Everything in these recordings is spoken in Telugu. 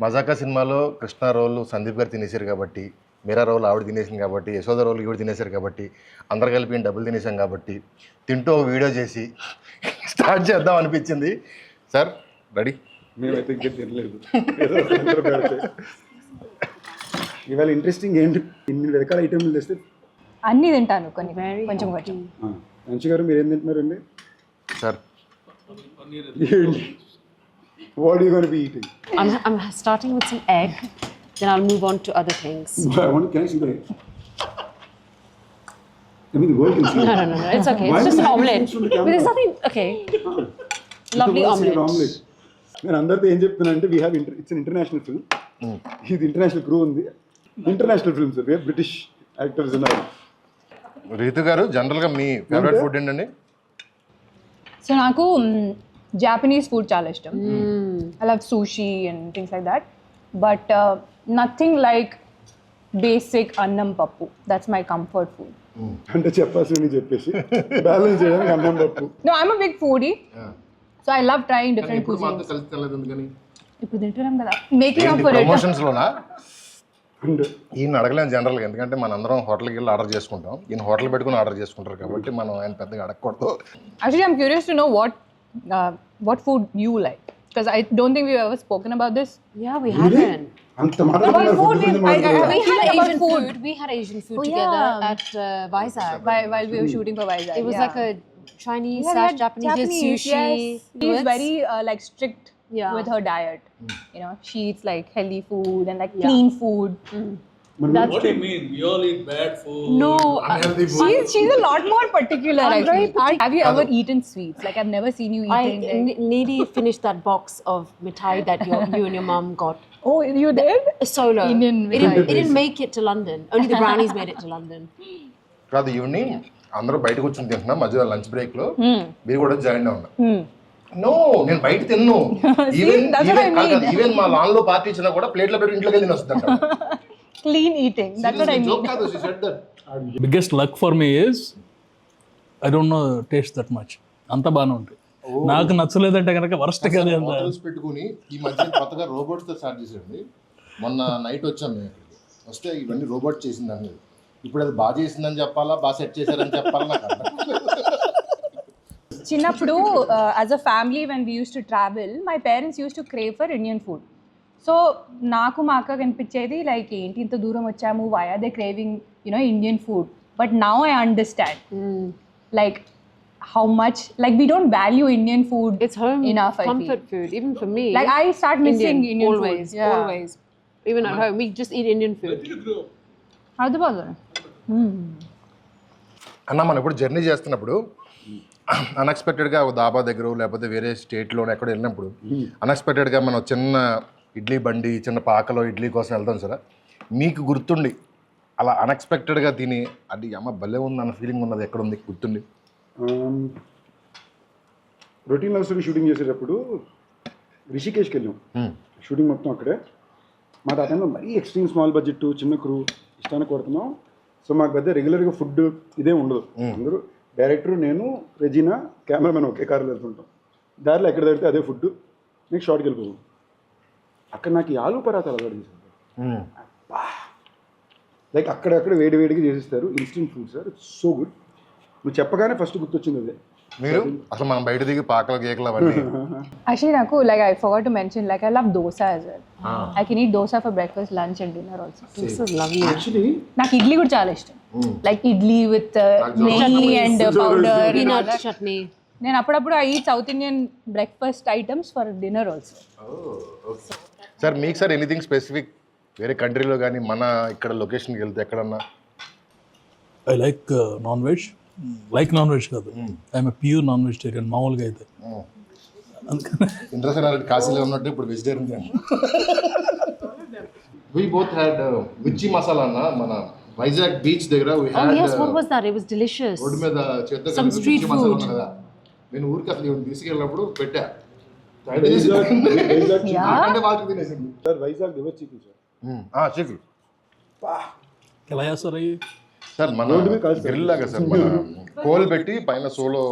మజాకా సినిమాలో కృష్ణ రోల్ సందీప్ గారు తినేశారు కాబట్టి మీరా రోల్ ఆవిడ తినేసింది కాబట్టి యశోద రోల్ ఈవిడ తినేశారు కాబట్టి అందరు కలిపి డబ్బులు తినేసాం కాబట్టి తింటూ ఒక వీడియో చేసి స్టార్ట్ చేద్దాం అనిపించింది. Sir ready? మేమైతే ఇంకా తినలేదు. ఇవాళ ఇంట్రెస్టింగ్ ఏంటి? ఇన్ని రకాల ఐటమ్లు తెస్తే అన్నీ తింటాను కొన్ని కొంచెం కొంచెం మంచి గారు మీరు ఏం తింటున్నారండి? సార్. ఏంటి what you gonna be eating I'm, I'm starting with some egg, then I'll move on to other things. I want can I see the I mean the world can see. No, no, no, no, it's okay. Why It's just an you omelette. But there's nothing, okay. Lovely omelette. Omelette నేను అందరితో ఏం చెప్తున్నా అంటే we have it's international film ఇది ఇంటర్నేషనల్ క్రూ ఉంది international film sir British actors ఉన్నారు రీతు గారు జనరల్గా మీ ఫేవరెట్ ఫుడ్ ఏంటండి సో నాకు జాపనీస్ ఫుడ్ చాలా ఇష్టం I love sushi and things like that but nothing like basic అన్నం పప్పు దట్స్ మై కంఫర్ట్ ఫుడ్ అంటే చెప్పాల్సింది చెప్పేసి బ్యాలెన్స్ చేయడానికి అన్నం పప్పు. No I'm a big foodie so I love trying different ఇప్పుడు కుజిన్స్ ఇప్పుడు తింటున్నాం కదా. మేకింగ్ అప్ ఫర్ ఇట్ ప్రమోషన్స్లోనా అండ్ ఈయన అడగలేము జనరల్గా ఎందుకంటే మన అందరం హోటల్కి వెళ్ళి ఆర్డర్ చేసుకుంటాం. ఈయన హోటల్ పెట్టుకుని ఆర్డర్ చేసుకుంటారు కాబట్టి మనం ఆయన పెద్దగా అడగకూడదు. I'm curious to know what uh, what food you like. because I don't think we've ever spoken about this. Yeah, we Really? haven't. About food, I- We had Asian food. We had Asian food oh, together yeah. at uh, Vizag. While, while we were shooting for Vizag. It was yeah. like a Chinese Yeah, slash Japanese, Japanese, sushi. yes. She's very uh, like strict Yeah. with her diet. You know, she eats like healthy food and like Yeah. clean food. Mm. That's What do you mean? We all eat bad food. No, Unhealthy food. She's she's a lot more particular. I'm very partic- Have you ever eaten sweets? Like I've never seen you I eating. like- n- nearly finished that box of mithai that your, you and your mum got. oh, you did? Solo. Indian it, didn't, it didn't make it to London. Only the brownies made it to London. కాదు ఈవినింగ్ అందరూ బయట కూర్చొని తింటున్నాం మధ్యలో లంచ్ బ్రేక్లో మీరు కూడా జాయిన్ అవ్వండి Hmm. నో నేను బయట తిన్ను ఈవెన్ I. ఈవెన్ మా లాన్లో పార్టీ ఇచ్చినా కూడా ప్లేట్లో పెట్టి ఇంట్లోకి వెళ్ళి వస్తుంది Clean eating. That's what I mean. Biggest luck for me is I don't know taste that much. అంత బాగానే ఉంటుంది నాకు నచ్చలేదంటే కనుక వరస్ట్ కదా హోటల్స్ పెట్టుకుని ఈ మధ్య కొత్తగా రోబోట్స్తో స్టార్ట్ చేసాడు మొన్న నైట్ వచ్చాం మేము ఇక్కడికి వస్తే ఇవన్నీ రోబోట్ చేసింది అనేది ఇప్పుడు అది బాగా చేసిందని చెప్పాలా బాగా సెట్ చేశారని చెప్పాలా నాకు అర్థం చిన్నప్పుడు as a family when we use to travel my parents use to crave for Indian food so నాకు మా అక్క కనిపించేది లైక్ ఏంటి ఇంత దూరం వచ్చాము why are they craving you know Indian food but now I understand like how much like we don't value Indian food It's home enough I comfort feel. food, even for me. Like I start missing Indian, Indian, always, food. Yeah. always. Even at home, we just eat Indian food. Hyderabad అన్న మనం ఇప్పుడు జర్నీ చేస్తున్నప్పుడు అన్ఎక్స్పెక్టెడ్గా ఒక దాబా దగ్గర లేకపోతే వేరే స్టేట్లో ఎక్కడ వెళ్ళినప్పుడు అన్ఎక్స్పెక్టెడ్గా మనం చిన్న ఇడ్లీ బండి చిన్న పాకలో ఇడ్లీ కోసం వెళ్తాం సరే. మీకు గుర్తుండి అలా అన్ఎక్స్పెక్టెడ్గా తిని అది అమ్మ భలే ఉంది అన్న ఫీలింగ్ ఉన్నది ఎక్కడ ఉంది గుర్తుండి రొటీన్ లవ్ స్టోరీ షూటింగ్ చేసేటప్పుడు రిషికేష్కి వెళ్ళాం. షూటింగ్ మొత్తం అక్కడే. మా ఆ టైంలో మరీ ఎక్స్ట్రీమ్ స్మాల్ బడ్జెట్ చిన్న క్రూ ఇష్టానికి కొడుతున్నాం సో మాకు పెద్ద రెగ్యులర్గా ఫుడ్ ఇదే ఉండదు. అందరూ డైరెక్టర్ నేను రెజీనా కెమెరామెన్ ఒకే కార్లో వెళ్తుంటాం. దారిలో ఎక్కడ దొరికితే అదే ఫుడ్ నెక్స్ట్ షార్ట్కి వెళ్ళిపోతాం అక్కడ నాకు ఈ ఆలు పరాతాలు అలవాటు చేశారు. లైక్ అక్కడక్కడ వేడి వేడిగా చేసిస్తారు. Instant food sir. So good నువ్వు చెప్పగానే ఫస్ట్ గుర్తొచ్చింది అదే. మీరు? అసలు మనం బయట దిగి పాకలు కేకలు అవన్నీ. Actually, Naku, like I forgot to mention, like I love dosa as well. I can eat dosa for breakfast, lunch, and dinner also. This is lovely. Actually నాకు ఇడ్లీ కూడా చాలా ఇష్టం. Like idli with neyyi and powder Peanut chutney. నేను అప్పుడప్పుడు I eat South Indian breakfast items for dinner also sir మీకు సార్ ఎనీథింగ్ స్పెసిఫిక్ వేరే కంట్రీలో కానీ మన ఇక్కడ లొకేషన్కి వెళ్తే ఎక్కడన్నా? I like non veg like non veg కాదు ఐఎమ్ ప్యూర్ నాన్ వెజిటేరియన్ మామూలుగా అయితే. అందుకని. ఇంద్రసేనారెడ్డి కాశీలో ఉన్నట్టు ఇప్పుడు వెజిటేరియన్ వి బోత్ హ్యాడ్ మిర్చి మసాలా అన్న మన వైజాగ్ బీచ్ దగ్గర we Oh had, yes, uh, what was that? It was delicious. Road మీద చేత్తో Some కలిపి street మిర్చి మసాలా food. నేను ఊరికి అసలు ఇవన్నీ తీసుకెళ్ళినప్పుడు పెట్టా. Vizag sir chicken sir chicken ఎలా చేస్తారు అవి సార్ మన రోడ్డు మీద కాదు సార్. గ్రిల్ లాగా సార్ మన కోల్ పెట్టి పైన సోలో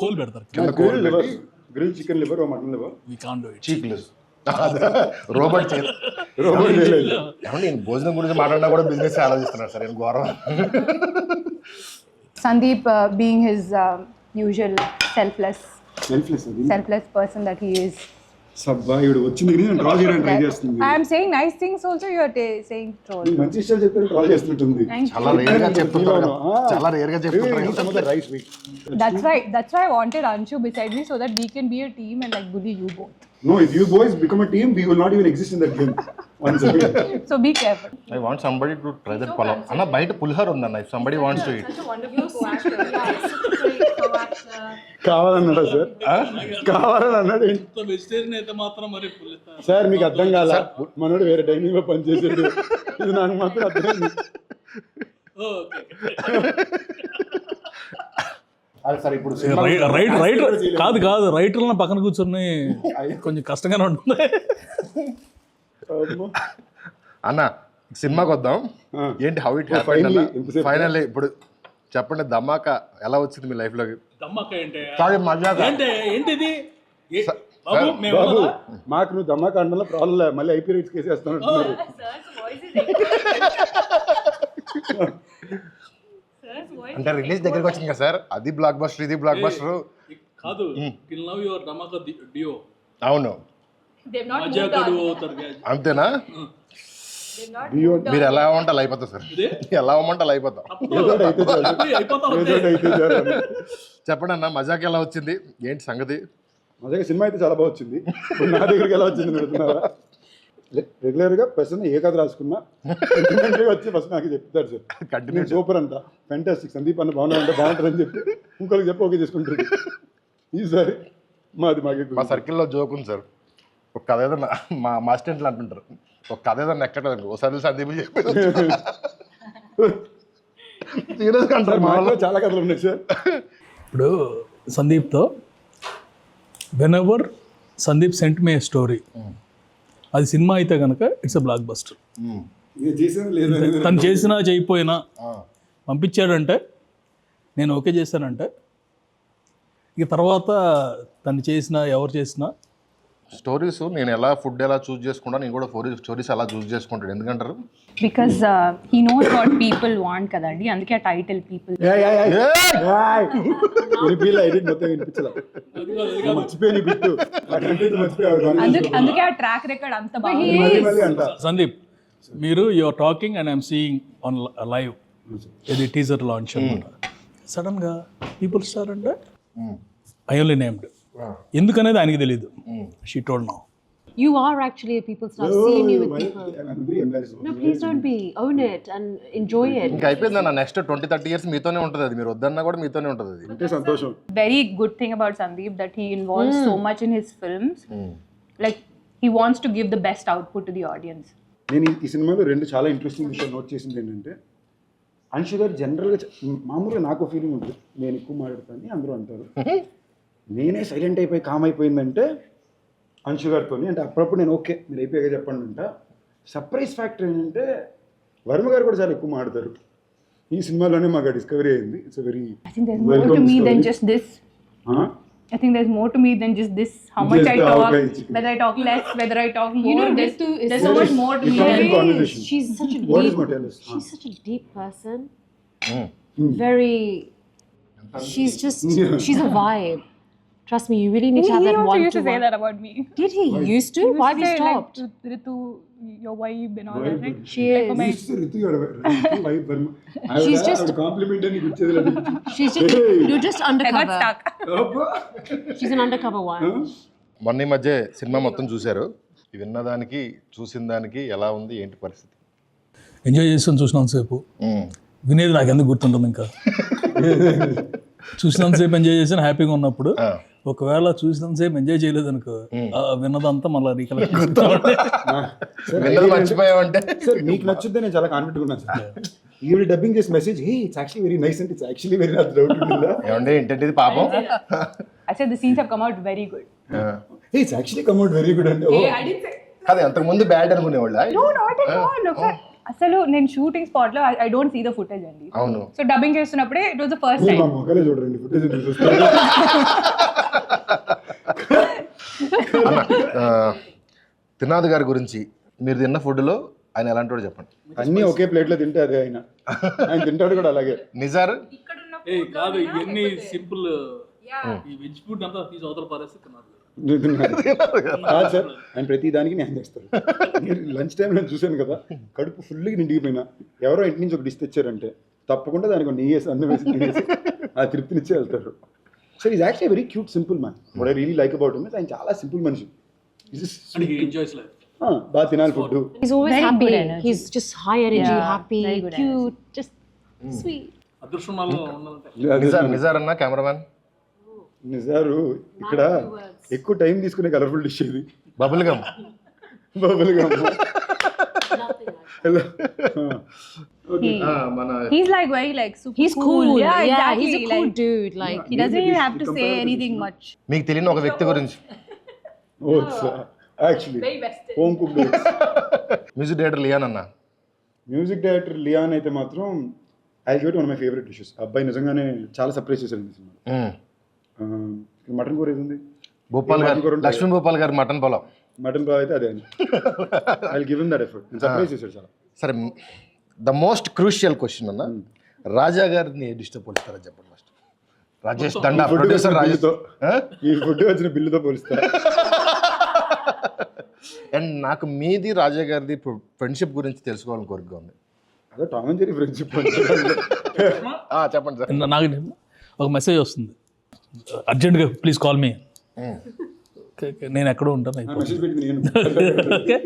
కోల్ పెడతారు కింద గ్రిల్ కోల్ లివర్ పెట్టి grill chicken liver mutton liver we do it చీక్లెస్ robot robot చేయలేదు ఏమండి నేను భోజనం గురించి మాట్లాడినా కూడా బిజినెస్ ఆలోచిస్తున్నాను సార్ నేను ఘోరం. Being his uh, usual selfless, selfless అది selfless person that he is. సబ్బా ఇవిడు వచ్చింది కానీ నేను డ్రా చేయడానికి ట్రై చేస్తుంది I am saying nice things also. You are ta- saying troll. నీకు మంచి విషయాలు చెప్తే ట్రా చేస్తుంటుంది చాలా you. రేర్గా చెప్తుంటారు Ah. చాలా రేర్గా చెప్తుంటారు రైస్ వీక్ That's why. That's why I wanted Anshu beside me so that we can be a team and like bully you both. No if you boys become a team we will not even exist in that game once again So be careful. I want somebody to try that pulao అన్న బయట పులిహోర ఉందన్న if somebody wants to it కావాలన్నాడా sir? కావాలని అన్నాడు ఏంటి? వెజిటేరియన్ అయితే మాత్రం మరి సార్ మీకు అర్థం కాల? మనోడు వేరే డైనింగ్లో పనిచేసాడు. ఇది నాకు మాత్రం సార్ ఇప్పుడు రైట్ రైట్ కాదు కాదు రైటర్లను పక్కన కూర్చొని కొంచెం కష్టంగానే ఉంటుంది. అన్న సినిమాకి వద్దాం. ఏంటి హౌ ఇట్. ఫైనల్లీ ఇప్పుడు చెప్పండి ధమాకా ఎలా వచ్చింది మీ లైఫ్లోకి దమ్మక్క ఏంటి? సారీ మజాక? ఏంటి ఏంటిది? బాబు మేము బాబు? మాకు నువ్వు దమ్మా అండలో ప్రాబ్లం లే మళ్ళీ ఐపీ రైట్స్ కేసు వేస్తాను అంటున్నారు. అంటే రిలీజ్ దగ్గరికి వచ్చింది కదా సార్. అది బ్లాక్ బస్టర్ ఇది బ్లాక్ బస్టర్ కాదు కిల్ నవ్ యువర్ దమ్మక్క డియో అవును. అంతేనా? మీరు ఎలా అవ్వమంటే అలా అయిపోతాం సార్. ఎలా అవ్వమంటే అలా అయిపోతాం. చెప్పండి అన్న మజాక్ ఎలా వచ్చింది? ఏంటి సంగతి? మా దగ్గర సినిమా అయితే చాలా బాగా వచ్చింది. నా దగ్గరికి ఎలా వచ్చింది పెడుతున్నారా రెగ్యులర్గా పర్సన్ ఏ కథ రాసుకున్నా వచ్చి ఫస్ట్ నాకు చెప్తారు సార్. కంటిన్యూ సూపర్ అంట. ఫెంటాస్టిక్ సందీప్ అన్న బాగున్నా అంటే బాగుంటుందని చెప్పి ఇంకొకరికి చెప్పి ఓకే చేసుకుంటారు ఈసారి మాది మాకు మా సర్కిల్లో జోక్ ఉంది సార్. ఒక కథ ఏదన్నా మా మా అసిస్టెంట్లు అంటుంటారు. ఒక కథ ఏదన్నా ఎక్కడ ఒకసారి సందీప్ చెప్పి సీరియస్గా అంటారు మా ఇంట్లో చాలా కథలు ఉన్నాయి సార్. ఇప్పుడు సందీప్తో whenever Sandeep sent me story అది సినిమా అయితే కనుక ఇట్స్ అ బ్లాక్ బస్టర్ తను చేసినా చేయకపోయినా పంపించాడంటే నేను ఓకే చేశానంటే ఇక తర్వాత తను చేసినా ఎవరు చేసినా స్టోరీస్ నేను ఎలా ఫుడ్ ఎలా చూస్ చేసుకుంటా నేను కూడా ఫోరీ స్టోరీస్ అలా చూస్ చేసుకుంటాను ఎందుకంటారు? Uh, he knows what people want kadandi. అందుకే ఆ టైటిల్ పీపుల్ అందుకే అందుకే ఆ ట్రాక్ రికార్డ్ అంత సందీప్ మీరు your talking and I'm seeing on live ఇది టీజర్ లాంచ్ అనమాట సడన్గా పీపుల్ స్టార్ అంటే? ఐ ఓన్లీ నేమ్డ్ ఎందుకనేది ఆయనకి తెలియదు she told now You are actually a people star. Seeing you with people. No, please don't be. Own it and enjoy it. ఇంకా అయిపోయింది అన్న నెక్స్ట్ ట్వంటీ థర్టీ ఇయర్స్ మీతోనే ఉంటుంది అది మీరు వద్దన్నా కూడా మీతోనే ఉంటుంది అది అంటే సంతోషం very good thing about Sandeep that he involves so much in his films. Like he wants to give the best output to the audience. నేను ఈ- ఈ సినిమాలో రెండు చాలా ఇంట్రెస్టింగ్ విషయాలు నోట్ చేసింది ఏంటంటే అంశు గారు జనరల్గా మామూలుగా నాకు ఫీలింగ్ ఉంటుంది నేను ఎక్కువ మాట్లాడతాను అందరూ అంటారు నేనే సైలెంట్ అయిపోయి కామ్ అయిపోయిందంటే అంశు గారితో అంటే అప్పుడప్పుడు నేను ఓకే మీరు అయిపోయాక చెప్పండి అంట సర్ప్రైజ్ ఫ్యాక్టర్ ఏంటంటే వర్మ గారు కూడా చాలా ఎక్కువ మాట్లాడతారు ఈ సినిమాలోనే మాకు డిస్కవరీ అయింది it's very I think there's more to me than just this. How much Just I talk, whether I talk less, whether I talk more. You know, there's, is there's so much is- more to me. She's such a What is deep. Motelis? She's such a deep person. Very. She's just. She's a vibe. Trust me, you really need He, to have he that also one used to to say one. that about me. Did he? He used to? Why have you Say, like, stopped? Ritu, your wife and all Wife, that. Right? She Like, for is. my- Ritu garu Ritu wife Varma She's just- compliment అని ఇచ్చేది లేదు She's just. You're just I got undercover. stuck. She's an undercover one. మొన్న ఈ మధ్య సినిమా మొత్తం చూశారు విన్నదానికి చూసిన దానికి ఎలా ఉంది ఏంటి పరిస్థితి ఎంజాయ్ చేస్తాను చూసినంతసేపు వినేది నాకు ఎందుకు గుర్తుంటుంది ఇంకా చూసినంతసేపు ఎంజాయ్ చేసాను హ్యాపీగా ఉన్నప్పుడు. ఒకవేళ చూసినంతసేపు ఎంజాయ్ చేయలేదు అనుకో విన్నదంతా మళ్ళీ రీకలెక్ట్ మర్చిపోయావంటే సార్ మీకు నచ్చుద్ది నేను చాలా కాన్ఫిడెంట్ ఉన్నాను సార్. ఈవిడ డబ్బింగ్ చేసి message hey it's actually very nice అంటే ఇట్స్ యాక్చువల్లీ వెరీ నాకు డౌట్ ఏమండి ఏంటంటే ఇది పాపం? I said the scenes have come out very good. Hey it's actually come out very good అంటే అంతకు ముందు బ్యాడ్ అనుకునేవాళ్ళ? Not at all. Look, అసలు నేను షూటింగ్ స్పాట్లో I don't see the footage అండి. అవును. So dubbing చేస్తున్నప్పుడే it was the first time చూడండి ఫుటేజ్ అన్న, త్రినాథ్ గారి గురించి మీరు తిన్న ఫుడ్లో ఆయన ఎలాంటి వాడు చెప్పండి. అన్నీ ఒకే ప్లేట్లో తింటే అదే ఆయన. ఆయన తింటాడు కూడా అలాగే. నిజార్? ఏ కాదు ఇవన్నీ సింపుల్ ఈ వెజ్ ఫుడ్ అంతా తీసి అవతల పారేస్తే తిన్నారు కాదు. సార్ ఆయన ప్రతి దానికి న్యాయం చేస్తారు. నేను లంచ్ టైం నేను చూశాను కదా కడుపు ఫుల్గా నిండిగిపోయినా ఎవరో ఇంటి నుంచి ఒక డిష్ తెచ్చారంటే తప్పకుండా దానికి ఒక నెయ్యి వేసి అన్నం వేసి ఆ తృప్తినిచ్చే వెళ్తారు. Sir is actually very cute simple man what I really like about him ఆయన చాలా సింపుల్ మనిషి. బాగా తినాలి food He's always Very happy. good energy. He's just high energy, Yeah, happy, very good cute, just sweet. అదృష్టం నిజార్ నిజార్ అన్న కెమెరామ్యాన్? నిజారు ఇక్కడ ఎక్కువ టైం తీసుకునే కలర్ఫుల్ డిష్ ఇది. Bubble gum. Bubble gum. He- He's like very like super He's cool. Yeah, exactly. he's a cool like, dude. Like He doesn't even have to say anything much. మీకు తెలియని ఒక వ్యక్తి గురించి oats actually home cook music director Leon అన్న మ్యూజిక్ డైరెక్టర్ లియాన్ అయితే మాత్రం I give one my favourite dishes అబ్బాయి నిజంగానే చాలా సర్ప్రైజ్ చేశారు ఈ సినిమా. మటన్ కూర ఏది ఉంది భూపాల్ గారు. లక్ష్మీ భూపాల్ గారు మటన్ పొలం మటన్ బాగా అయితే అదే I give in that effort surprise చేశాడు చాలా. సరే ద మోస్ట్ క్రూషియల్ క్వశ్చన్ అన్న రాజా గారిని డిస్టర్బ్ పోలిస్తారా చెప్పండి ఫస్ట్ రాజేష్ దండా ప్రొడ్యూసర్ బిల్లుతో. ఈ ఫుడ్ వచ్చిన బిల్లుతో పోలిస్తా అండ్ నాకు మీది రాజా గారిది ఫ్రెండ్షిప్ గురించి తెలుసుకోవాలని కోరిక ఉంది. అదే టామ్ అండ్ జెరీ ఫ్రెండ్షిప్ ఆ, చెప్పండి సార్. నాకు ఒక మెసేజ్ వస్తుంది. అర్జెంట్గా ప్లీజ్ కాల్ మీ. నేను ఎక్కడో ఉంటాను ఓకే.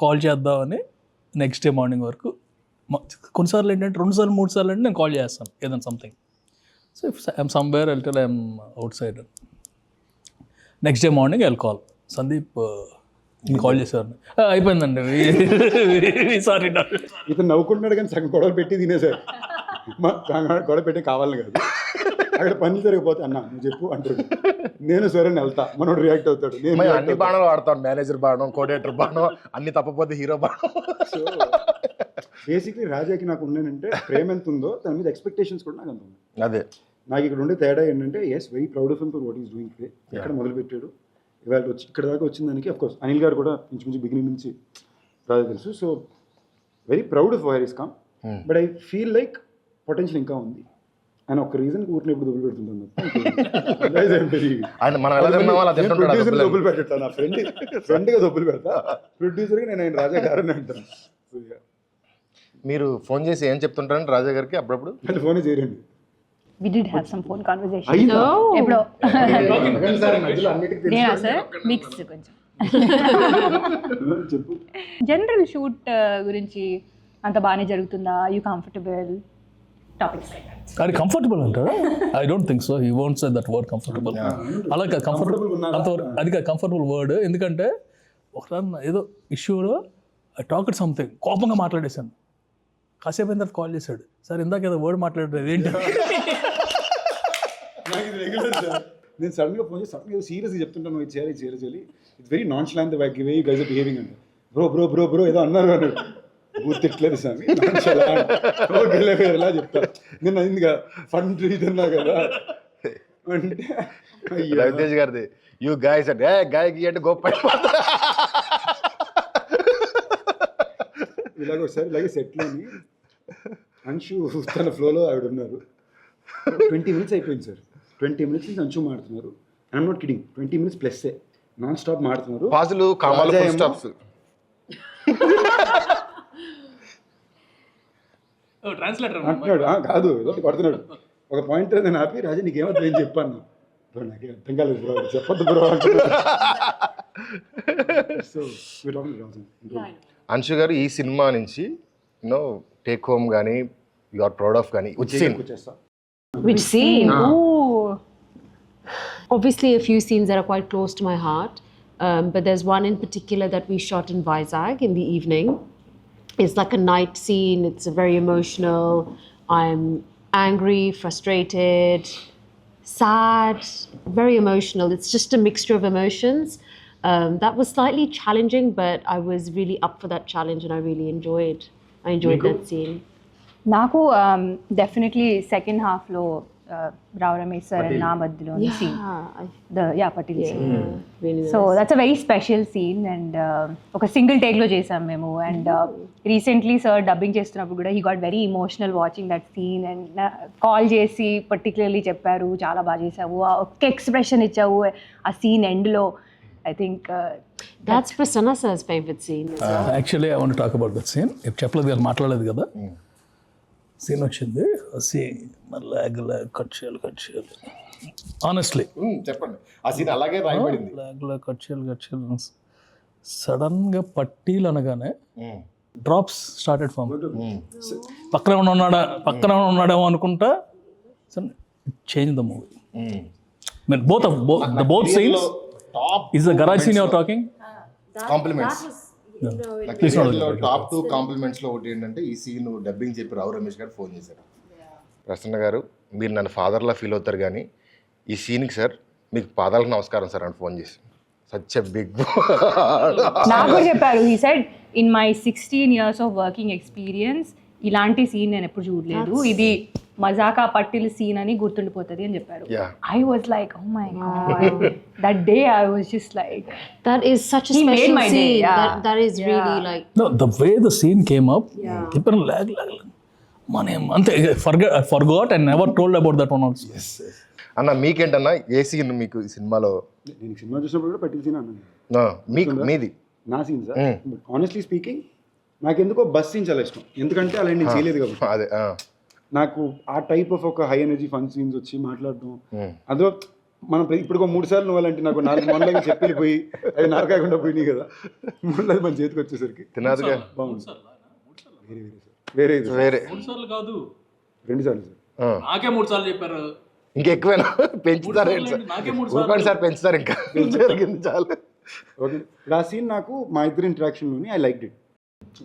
కాల్ చేద్దామని నెక్స్ట్ డే మార్నింగ్ వరకు కొన్నిసార్లు ఏంటంటే రెండు సార్లు మూడు సార్లు అంటే నేను కాల్ చేస్తాను ఏదైనా something so if I'm somewhere వెళ్తే I'm outside next day morning I'll call Sandeep నేను కాల్ చేశారు అయిపోయిందండి. సారీ ఇతను నవ్వుకుంటున్నాడు కానీ సగం గొడవలు పెట్టి తినేసారు గొడవ పెట్టి కావాలని కాదు. అక్కడ పని జరిగిపోతే అన్న నువ్వు చెప్పు అంటాడు నేను సరే అని వెళ్తా. మనోడు రియాక్ట్ అవుతాడు. నేను అన్ని. బాణాలు వాడతాం మేనేజర్ బాణం కోడేటర్ బాణం అన్ని తప్పపోతే హీరో బాణం. సో బేసిక్లీ రాజాకి నాకు ఉన్నానంటే ప్రేమ ఎంత ఉందో దాని మీద ఎక్స్పెక్టేషన్స్ కూడా నాకు అంత ఉంది అదే. నాకు ఇక్కడ ఉండే తేడా ఏంటంటే yes very proud of him for what is doing today ఎక్కడ మొదలు పెట్టాడు ఇవాళ వచ్చి ఇక్కడ దాకా వచ్చిన దానికి అఫ్ కోర్స్ అనిల్ గారు కూడా ఇంచుమించు బిగినింగ్ నుంచి రాజా తెలుసు. So very proud of where is come but I feel like potential ఇంకా ఉంది. ఆయన ఒక రీజన్ ఊరిని ఎప్పుడు దొబ్బులు పెడుతుంటాను ఆయన మనం ఎలా తిన్నామో అలా తింటుంటాడు ఆ ప్రొడ్యూసర్ డబ్బులని. దొబ్బులు పెట్టా నా ఫ్రెండ్ ఫ్రెండ్గా దొబ్బులు పెడతా. ప్రొడ్యూసర్గా నేను ఆయన రాజా గారని అంటాను. So, yeah. మీరు ఫోన్ చేసి ఏం చెప్తుంటారండి రాజా గారికి అప్పుడప్పుడు? అంటే ఫోనే చేయరండి. We did have some phone conversation. అయ్యిందా? ఎప్పుడో. ఒకసారి మధ్యలో అన్నిటికీ తెలుసు. నేనా సార్? మిక్స్ కొంచెం. చెప్పు. జనరల్ షూట్ గురించి అంత బాగానే జరుగుతుందా? యూ కంఫర్టబుల్ టాపిక్స్ అది కంఫర్టబుల్ అంటారా I don't think so he won't say that word comfortable అలా కంఫర్టబుల్ అంతవరకు అది కంఫర్టబుల్ వర్డ్ ఎందుకంటే ఒకసారి ఏదో ఇష్యూలో ఐ టాక్ సంథింగ్ కోపంగా మాట్లాడేశాను. కాసేపు అయిన తర్వాత కాల్ చేశాడు. సార్ ఇందాక ఏదో వర్డ్ మాట్లాడారు ఏంటి? నేను సడన్గా ఫోన్ చేసి సడన్గా సీరియస్ చెప్తుంటాను ఇది చేయాలి చేయాలి చేయాలి. It's very nonchalant why give you guys behaving అంటే. బ్రో బ్రో బ్రో బ్రో ఏదో అన్నారు అన్నాడు. గుర్తిట్లేదు స్వామి. ఓకే ఎలా చెప్తా నేను అయిందిగా ఫండ్ ఇదన్నా కదా. అంటే. రవితేజ్ గారిది యూ గాయస్ అంటే గాయకి అంటే గొప్ప ఇలాగ ఒకసారి ఇలాగే సెట్లోని అంశు తన ఫ్లోలో ఆవిడ ఉన్నారు. ట్వంటీ మినిట్స్ అయిపోయింది సార్. ట్వంటీ మినిట్స్ నుంచి Anshu మాడుతున్నారు. I'm not kidding twenty minutes plus nonstop మాడుతున్నారు. పాజులు కామాలు స్టాప్స్ ట్రాన్స్లేటర్ అంటున్నాడు "ఆ, కాదు ఏదో కొడుతున్నాడు ఒక పాయింట్ నేను ఆపి రాజా నీకేమర్థం ఏం చెప్పాను బ్రో నాకేం అర్థం కాలేదు బ్రో చెప్పొద్దు బ్రో సో అంశు గారు ఈ సినిమా నుంచి యూనో టేక్ హోమ్ కానీ యు ఆర్ ప్రౌడ్ ఆఫ్ కానీ వచ్చేస్తా Which scene? Ooh. Obviously, a few scenes that are quite close to my heart. Um, but there's one in particular that we shot in Vizag in the evening. It's like a night scene. It's very emotional. I'm angry, frustrated, sad, very emotional. It's just a mixture of emotions. Um, that was slightly challenging, but I was really up for that challenge, and I really enjoyed. I enjoyed that scene. నాకు డెఫినెట్లీ సెకండ్ హాఫ్లో Rao Ramesh sir and నా scene Yeah, I, the yeah Patel scene really so that's a very special scene and uh, ఒక సింగిల్ టేక్లో చేసాం మేము. అండ్ రీసెంట్లీ సార్ డబ్బింగ్ చేస్తున్నప్పుడు కూడా he got very emotional watching that scene and call చేసి పర్టికులర్లీ చెప్పారు. చాలా బాగా చేసావు ఆ ఒక్క ఎక్స్ప్రెషన్ ఇచ్చావు ఆ సీన్ ఎండ్లో I think that's Prasanna sir's favorite scene. Actually I want talk about that scene చెప్పలేదు కదా మాట్లాడలేదు కదా. సీన్ వచ్చింది. సీన్ లాగ్ లాగ్ కట్ చేయాలి కట్ చేయాలి. ఆనెస్ట్లీ చెప్పండి. ఆ సీన్ అలాగే రాయబడింది. లాగ్ లాగ్ కట్ చేయాలి కట్ చేయాలి సడన్గా పట్టీలు అనగానే డ్రాప్స్ స్టార్టెడ్ ఫామ్ పక్కన ఉన్నాడా? పక్కన ఉన్నాడేమో అనుకుంటా? Change the movie mean both the both scenes top is the garage scene your talking compliments top two కాంప్లిమెంట్స్లో ఒకటి ఏంటంటే ఈ సీన్ డబ్బింగ్ చెప్పి రావు రమేష్ గారు ఫోన్ చేశారు. ప్రసన్న గారు మీరు నన్ను ఫాదర్లా ఫీల్ అవుతారు కానీ ఈ సీన్కి సార్ మీకు పాదాలకు నమస్కారం సార్ అని ఫోన్ చేసి సచ్ ఎ బిగ్ నాకు చెప్పారు he said in my sixteen years of working experience ఇలాంటి సీన్ నేను ఎప్పుడు చూడలేదు. ఇది మజాకా పట్టిల్ సీన్ అని గుర్తుండిపోతుంది అని చెప్పారు. I was like oh my god that day I was just like That is such a He made special my day, scene. yeah. That, that is really Yeah. like No, the way the scene came up, people lag, lag, lag. మన అంతే forget forgot and never told about that one also అన్న మీకేంటన్నా ఏ సీన్ మీకు ఈ సినిమాలో? నేను సినిమా చూసినప్పుడు కూడా సీన్ అన్నాను. మీకు మీది. నా సీన్ సార్. ఆనెస్ట్లీ స్పీకింగ్ నాకు ఎందుకో బస్ సీన్ చాలా ఇష్టం. ఎందుకంటే అలా నేను చేయలేదు కాబట్టి. అదే. నాకు ఆ టైప్ ఆఫ్ ఒక హై ఎనర్జీ ఫన్ సీన్స్ వచ్చి మాట్లాడడం అందులో మనం ఇప్పుడు మూడు సార్లు నువ్వు అలాంటి నాకు నాలుగు మొండలకి చెప్పి పోయి అది నారకాయకుండా పోయినాయి కదా. మొండలు మన చేతికి వచ్చేసరికి. తినాదుగా బాగుంది. వేరే వేరే సార్. వేరే కాదు. రెండు సార్లు సార్. ఆ. నాకే మూడు సార్లు చెప్పారు. ఇంకెక్కువైనా? పెంచుతారు నాకే ఊరుకోండి సార్ పెంచుతారు ఇంకా. జరిగింది చాలు. ఓకే. ఆ సీన్ నాకు మా ఇద్దరు ఇంటరాక్షన్లోని I like it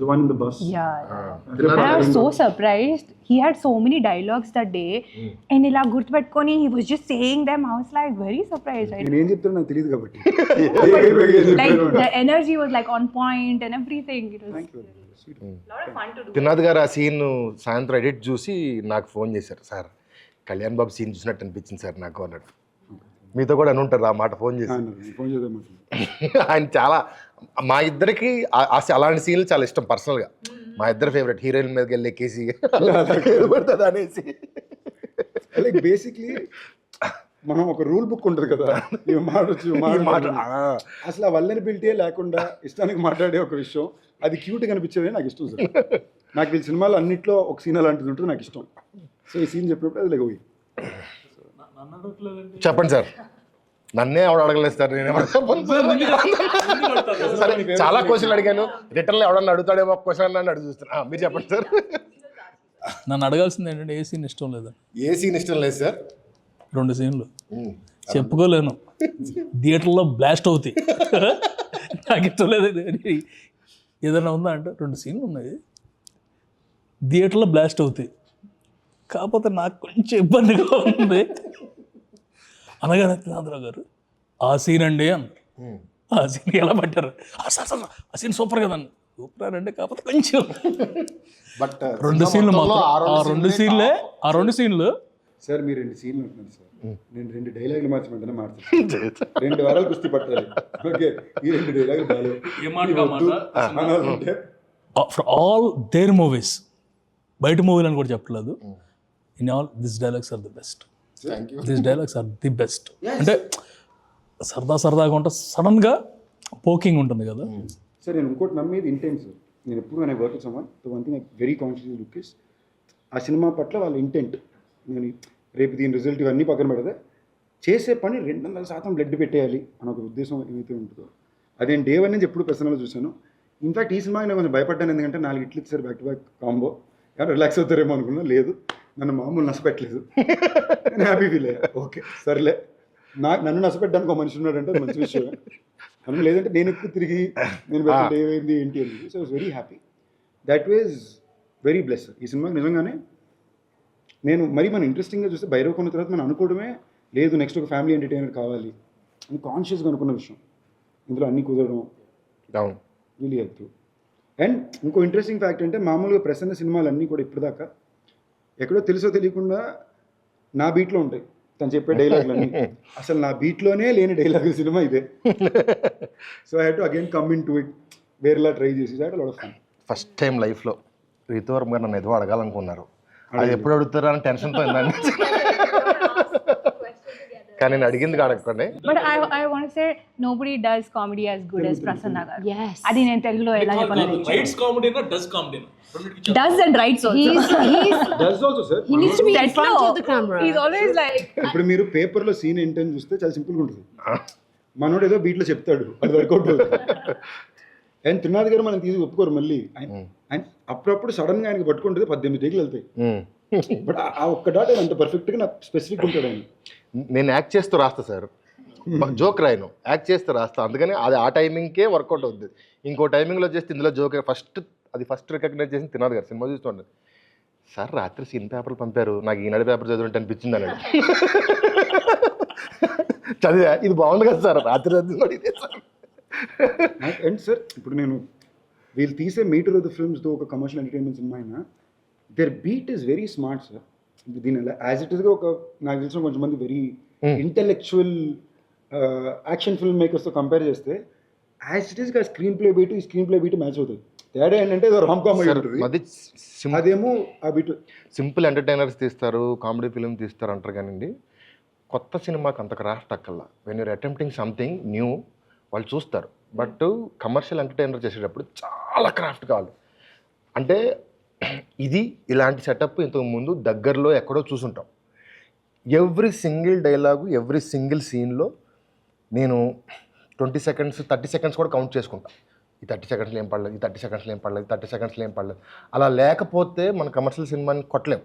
the one in the bus Yeah. And I was so surprised. He had so many dialogues that day. And ఇలా గుర్తుపెట్టుకొని he was just saying them. I was like very surprised. కాబట్టి like the energy was like on point and everything. It was తినాద్ గారు ఆ సీన్ సాయంత్రం ఎడిట్ చూసి నాకు ఫోన్ చేశారు సార్ కళ్యాణ్ బాబు సీన్ చూసినట్టు అనిపించింది సార్ నాకు అన్నాడు మీతో కూడా అని ఉంటారు ఆ మాట ఫోన్ చేసి ఆయన చాలా మా ఇద్దరికి అలాంటి సీన్లు చాలా ఇష్టం పర్సనల్గా. మా ఇద్దరు ఫేవరెట్ హీరోయిన్ మీదకి వెళ్ళి ఎక్కేసి పడుతుంది అనేసి లైక్ బేసిక్లీ మనం ఒక రూల్ బుక్ ఉంటుంది కదా ఇవి అసలు ఆ వల్లనిబిలిటీ లేకుండా ఇష్టానికి మాట్లాడే ఒక విషయం అది క్యూట్ కనిపించేది నాకు ఇష్టం సార్. నాకు ఈ సినిమాలో అన్నిట్లో ఒక సీన్ అలాంటిది ఉంటుంది నాకు ఇష్టం. సో ఈ సీన్ చెప్పినప్పుడు అది లైక్ చెప్పండి సార్. నన్నే ఎవడు అడగలేదు సార్ నేను సార్. చాలా క్వశ్చన్లు అడిగాను. రిటర్న్ ఎవడన్నా అడుగుతాడేమో క్వశ్చన్ అని అడుగు చూస్తున్నా. ఆ, మీరు చెప్పండి సార్. నన్ను అడగాల్సింది ఏంటంటే ఏ సీన్ ఇష్టం లేదా? ఏ సీన్ ఇష్టం లేదు సార్. రెండు సీన్లు చెప్పుకోలేను. థియేటర్లో బ్లాస్ట్ అవుతాయి. నాకు ఇష్టం లేదు. ఏదైనా ఉందా అంటే రెండు సీన్లు ఉన్నాయి. థియేటర్లో బ్లాస్ట్ అవుతాయి. కాకపోతే నాకు కొంచెం ఇబ్బందిగా ఉంది. అనగానే త్రినాథరావు గారు ఆ సీన్ అండి అన్నారు. ఆ సీన్ ఎలా పట్టారు? "ఆ, సార్ సార్ ఆ సీన్ సూపర్ కదండి సూపర్ అంటే కాకపోతే కొంచెం. బట్ రెండు సీన్లు మాత్రం ఆ రెండు సీన్లే ఆ రెండు సీన్లు సార్ మీరు రెండు సీన్లు ఉంటున్నారు సార్. నేను రెండు డైలాగులు మార్చమంటేనే మార్చాను రెండు వారాలు కుస్తీ పట్టాలి. ఓకే ఈ రెండు డైలాగులు ఫర్ ఆల్ దేర్ మూవీస్ బయట మూవీలు అని కూడా చెప్పలేదు in all this dialogues are the best this dialogues are the best అంటే సరదా సరదాగా ఉంటా సడన్గా పోకింగ్ ఉంటుంది కదా. సార్ నేను ఇంకోటి నమ్మేది ఇంటెన్స్ నేను ఎప్పుడు నేను work someone the one thing very conscious look is ఆ సినిమా పట్ల వాళ్ళ ఇంటెంట్ నేను రేపు దీని రిజల్ట్ ఇవన్నీ పక్కన పెడితే చేసే పని రెండు వందల శాతం బ్లడ్ పెట్టేయాలి అని ఒక ఉద్దేశం ఏమైతే ఉంటుందో. అది నేను డే వన్ నుంచి ఎప్పుడు పర్సనల్గా చూశాను. ఇన్ఫాక్ట్ ఈ సినిమాకి నేను కొంచెం భయపడ్డాను ఎందుకంటే నాలుగు ఇట్లు ఇచ్చారు బ్యాక్ టు బ్యాక్ కాంబో కానీ రిలాక్స్ అవుతారేమో అనుకున్నా లేదు. నన్ను మామూలు నష్టపెట్టలేదు నేను హ్యాపీ ఫీల్ అయ్యా. ఓకే సర్లే. నాకు నన్ను నష్టపెట్టడానికి ఒక మనిషి ఉన్నాడంటే మంచి విషయం మనం లేదంటే నేను ఎక్కువ తిరిగి నేను ఏమైంది ఏంటి అని. So is very happy that was very bless ఈ సినిమాకి నిజంగానే నేను మరి మనం ఇంట్రెస్టింగ్గా చూస్తే భైరవ్ కొన్న తర్వాత మనం అనుకోవడమే లేదు నెక్స్ట్ ఒక ఫ్యామిలీ ఎంటర్టైనర్ కావాలి అని కాన్షియస్గా అనుకున్న విషయం. ఇందులో అన్నీ కుదరడం. అవును. రియలీ హెల్ప్ అండ్ ఇంకో ఇంట్రెస్టింగ్ ఫ్యాక్ట్ అంటే మామూలుగా ప్రసన్న సినిమాలు అన్నీ కూడా ఇప్పటిదాకా ఎక్కడో తెలుసో తెలియకుండా నా బీట్లో ఉంటాయి. తను చెప్పే డైలాగులన్నీ. అసలు నా బీట్లోనే లేని డైలాగ్ సినిమా ఇదే. So I to again come in to it వేరేలా ట్రై చేసి that lot of fun first time లైఫ్లో రీతోరం గారు నన్ను ఏదో అడగాలనుకున్నారు. అది ఎప్పుడు అడుగుతారా అని టెన్షన్తో కానీ నేను అడిగింది అడగకండి but I I want say nobody does comedy as good as Prasanna garu Yes. అది నేను తెలుగులో ఎలా చెప్పాలి? రైట్స్ కామెడీనా does కామెడీనా does and rights He's, he's, does also sir he needs to be in front of the camera. Is always like ఇప్పుడు మీరు పేపర్లో సీన్ ఏంటని చూస్తే చాలా సింపుల్గా ఉంటుంది. మనోడు ఏదో బీట్లో చెప్తాడు. అది వర్కౌట్ అవుతుంది. అండ్ త్రినాథ్ గారు మనం తీసి ఒప్పుకోరు మళ్ళీ. ఆయన ఆయన అప్పుడప్పుడు సడన్గా ఆయనకి పట్టుకుంటుంది పద్దెనిమిది టేకులు వెళ్తాయి. బట్ ఆ ఒక్క డాట్ ఆయన అంత పర్ఫెక్ట్గా నాకు స్పెసిఫిక్ ఉంటాడు ఆయన. నేను యాక్ట్ చేస్తూ రాస్తా సార్. జోక్ రాయను. యాక్ట్ చేస్తూ రాస్తా. అందుకని అది ఆ టైమింగ్కే వర్కౌట్ అవుతుంది ఇంకో టైమింగ్లో చేస్తే ఇందులో జోక్ ఫస్ట్ అది ఫస్ట్ రికగ్నైజ్ చేసి తినాలి గారు సినిమా చూస్తుండదు సార్ రాత్రి సీన్ పేపర్లు పంపారు. నాకు ఈనాడు పేపర్ చదివినట్టు అనిపించింది అన్నాడు. చదివా? ఇది బాగుంది కదా సార్. రాత్రి చదివినాడు ఇదే సార్. అండ్ సార్ ఇప్పుడు నేను వీళ్ళు తీసే మీటర్ ఆఫ్ ద ఫిల్మ్స్తో ఒక కమర్షియల్ ఎంటర్టైన్మెంట్ సినిమా అయినా there beat is very smart sir. దీని యాజ్ ఇట్ ఈస్గా ఒక నాకు తెలిసిన కొంతమంది వెరీ ఇంటెలెక్చువల్ యాక్షన్ ఫిల్మ్ మేకర్స్తో కంపేర్ చేస్తే యాజ్ ఇట్ ఈస్గా స్క్రీన్ ప్లే బీట్ ఈ స్క్రీన్ ప్లే బీట్ మ్యాచ్ అవుతుంది తేడా ఏంటంటే ఏదో రామ్ కామెడీ అది అదేమో ఆ బీట్ సింపుల్ ఎంటర్టైనర్స్ తీస్తారు కామెడీ ఫిలిం తీస్తారు అంటారు కానివ్వండి. కొత్త సినిమాకి అంత craft అక్కల్లా when you're attempting something new వాళ్ళు చూస్తారు. బట్ కమర్షియల్ ఎంటర్టైనర్ చేసేటప్పుడు చాలా క్రాఫ్ట్ కావాలి. అంటే ఇది ఇలాంటి సెటప్ ఇంతకు ముందు దగ్గరలో ఎక్కడో చూసుంటాం. Every single dialogue every single సీన్లో నేను ట్వంటీ సెకండ్స్ థర్టీ సెకండ్స్ కూడా కౌంట్ చేసుకుంటాను ఈ థర్టీ సెకండ్స్లో ఏం పడలేదు ఈ థర్టీ సెకండ్స్లో ఏం పడలేదు థర్టీ సెకండ్స్లో ఏం పడలేదు. అలా లేకపోతే మన కమర్షియల్ సినిమాని కొట్టలేం.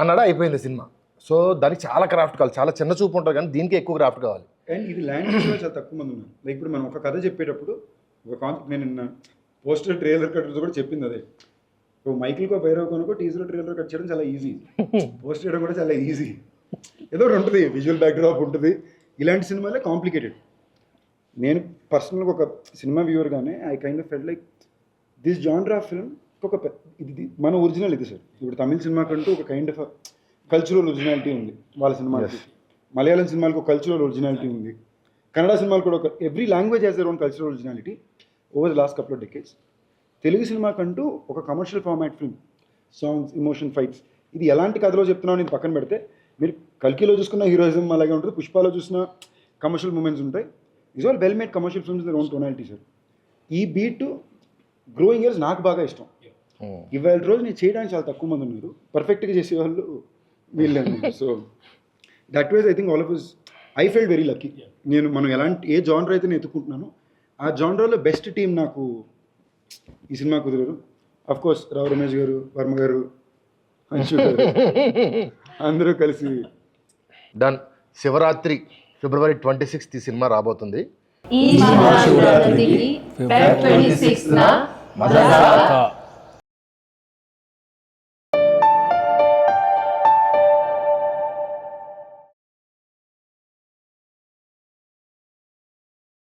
అన్నాడు అయిపోయింది సినిమా. సో దానికి చాలా క్రాఫ్ట్ కావాలి. చాలా చిన్న చూపు ఉంటుంది కానీ దీనికి ఎక్కువ క్రాఫ్ట్ కావాలి. అండ్ ఇది లాంగ్వేజ్ చాలా తక్కువ మంది ఉన్నారు. లైక్ ఇప్పుడు మనం ఒక కథ చెప్పేటప్పుడు ఒక కాన్సెప్ట్ నేను నిన్న పోస్టర్ ట్రైలర్ కట్టర్స్ కూడా చెప్పింది అదే. ఓ మైకిల్కో భైరవ్ కొనుకో టీజర్ ట్రైలర్ కట్ చేయడం చాలా ఈజీ పోస్ట్ చేయడం కూడా చాలా ఈజీ ఏదో ఒకటి ఉంటుంది విజువల్ బ్యాక్డ్రాప్ ఉంటుంది. ఇలాంటి సినిమాలే కాంప్లికేటెడ్ నేను పర్సనల్గా ఒక cinema వ్యూవర్గానే I kind of fell like this genre film ఒక ఇది మన ఒరిజినల్ ఇది సార్. ఇప్పుడు తమిళ సినిమా కంటూ ఒక కైండ్ ఆఫ్ కల్చరల్ ఒరిజినాలిటీ ఉంది వాళ్ళ సినిమాకి మలయాళం సినిమాలకు ఒక కల్చరల్ ఒరిజినాలిటీ ఉంది. కన్నడ సినిమాలు కూడా ఒక every language has their own cultural originality over the last couple of decades Telugu సినిమాకంటూ ఒక commercial format film songs emotion fights ఇది ఎలాంటి కథలో చెప్తున్నావు నేను పక్కన పెడితే మీరు కల్కిలో చూసుకున్న హీరోయిజం అలాగే ఉంటుంది పుష్పాలో చూసిన కమర్షియల్ మూమెంట్స్ ఉంటాయి. Is all well made commercial films own tonality sir ఈ బీట్ గ్రోయింగ్ ఇయర్స్ నాకు బాగా ఇష్టం. ఇవాళ రోజు నేను చేయడానికి చాలా తక్కువ మంది ఉన్నారు. పర్ఫెక్ట్గా చేసేవాళ్ళు వీళ్ళే so that ways I think all of is I felt very lucky నేను మనం ఎలాంటి ఏ జానర్ అయితే నేను ఎత్తుకుంటున్నానో ఆ జానర్లో బెస్ట్ టీం నాకు ఈ సినిమా కుదిరారు అఫ్ కోర్స్ రావు రమేష్ గారు వర్మ గారు అంశు గారు అందరూ కలిసి done Shivaratri February twenty sixth ఈ సినిమా రాబోతుంది. ఈ మహాశివరాత్రికి ఫెబ్ 26 న మజాకా